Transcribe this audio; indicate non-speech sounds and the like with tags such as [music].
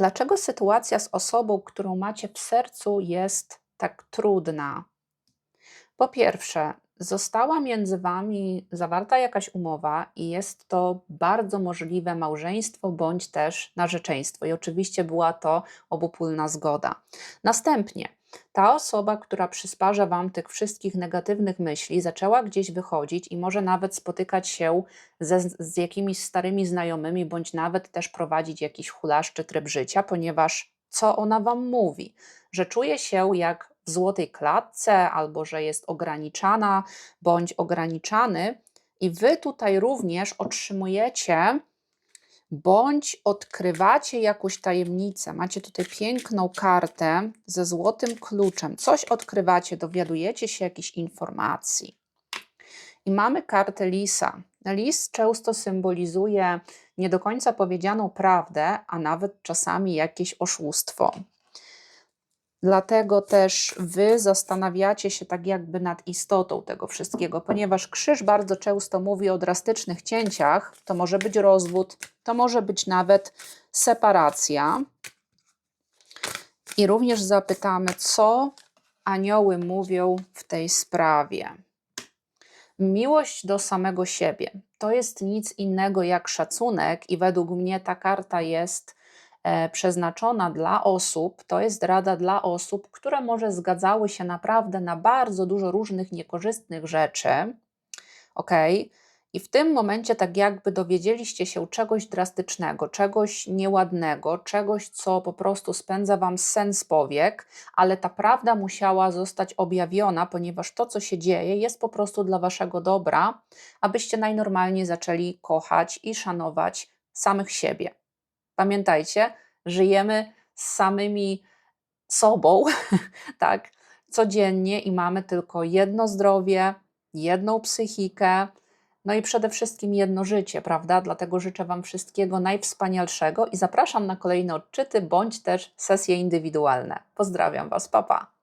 Dlaczego sytuacja z osobą, którą macie w sercu, jest tak trudna? Po pierwsze, została między wami zawarta jakaś umowa i jest to bardzo możliwe małżeństwo bądź też narzeczeństwo. I oczywiście była to obopólna zgoda. Następnie ta osoba, która przysparza wam tych wszystkich negatywnych myśli, zaczęła gdzieś wychodzić i może nawet spotykać się ze, z jakimiś starymi znajomymi, bądź nawet też prowadzić jakiś hulaszczy tryb życia, ponieważ co ona wam mówi? Że czuje się jak w złotej klatce, albo że jest ograniczana bądź ograniczany, i wy tutaj również otrzymujecie bądź odkrywacie jakąś tajemnicę. Macie tutaj piękną kartę ze złotym kluczem. Coś odkrywacie, dowiadujecie się jakichś informacji. I mamy kartę lisa. Lis często symbolizuje nie do końca powiedzianą prawdę, a nawet czasami jakieś oszustwo. Dlatego też wy zastanawiacie się tak jakby nad istotą tego wszystkiego, ponieważ krzyż bardzo często mówi o drastycznych cięciach. To może być rozwód, to może być nawet separacja. I również zapytamy, co anioły mówią w tej sprawie. Miłość do samego siebie to jest nic innego jak szacunek, i według mnie ta karta jest przeznaczona dla osób, to jest rada dla osób, które może zgadzały się naprawdę na bardzo dużo różnych niekorzystnych rzeczy. Ok, i w tym momencie, tak jakby dowiedzieliście się czegoś drastycznego, czegoś nieładnego, czegoś, co po prostu spędza wam sen z powiek, ale ta prawda musiała zostać objawiona, ponieważ to, co się dzieje, jest po prostu dla waszego dobra, abyście najnormalniej zaczęli kochać i szanować samych siebie. Pamiętajcie, żyjemy z samymi sobą, [laughs] tak, codziennie i mamy tylko jedno zdrowie, jedną psychikę, no i przede wszystkim jedno życie, prawda? Dlatego życzę Wam wszystkiego najwspanialszego i zapraszam na kolejne odczyty bądź też sesje indywidualne. Pozdrawiam Was, papa. Pa.